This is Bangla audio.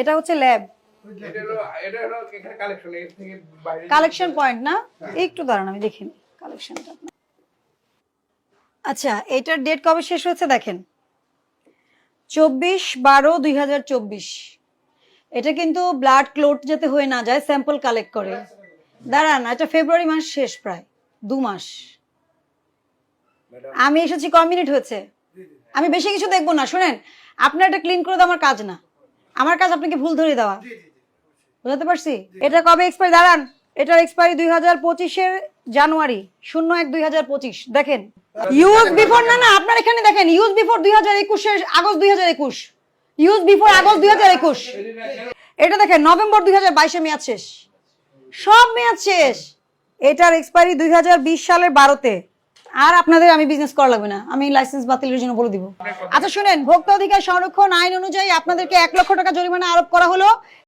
এটা হচ্ছে ল্যাব কালেকশন পয়েন্ট না? একটু দাঁড়ান আমি দেখিনি কালেকশনটা আচ্ছা এটার ডেট কবে শেষ হয়েছে দেখেন? চব্বিশ বারো দুই হাজার চব্বিশ। এটা কিন্তু ব্লাড ক্লোট যাতে হয়ে না যায় স্যাম্পল কালেক্ট করে। দাঁড়ান এটা ফেব্রুয়ারি মাস শেষ প্রায় দু মাস। আমি এসেছি ক মিনিট হয়েছে? আমি বেশি কিছু দেখব না শুনেন। আপনার এটা ক্লিন করে দেওয়া আমার কাজ না। আমার কাজ আপনাকে ভুল ধরে দেওয়া। বুঝতে পারছি? এটা কবে এক্সপায়ার দাঁড়ান এটার এক্সপায়ারি দুই হাজার পঁচিশের জানুয়ারি শূন্য এক দুই হাজার পঁচিশ। দেখেন। ইউজ বিফোর না না আপনার এখানে দেখেন ইউজ বিফোর দুই হাজার একুশের আগস্ট দুই হাজার একুশ। ইউজ বিফোর আগস্ট দুই হাজার একুশ। এটা দেখেন নভেম্বর দুই হাজার বাইশে মেয়াদ শেষ। সব মেয়াদ শেষ। এটার এক্সপায়ারি দুই হাজার বিশ সালের বারোতে। আর আপনাদের আমি বিজনেস করা লাগবে না। আমি লাইসেন্স বাতিলের জন্য বলে দিব। আচ্ছা শুনেন ভোক্তা অধিকার সংরক্ষণ আইন অনুযায়ী আপনাদেরকে এক লক্ষ টাকা জরিমানা আরোপ করা হলো।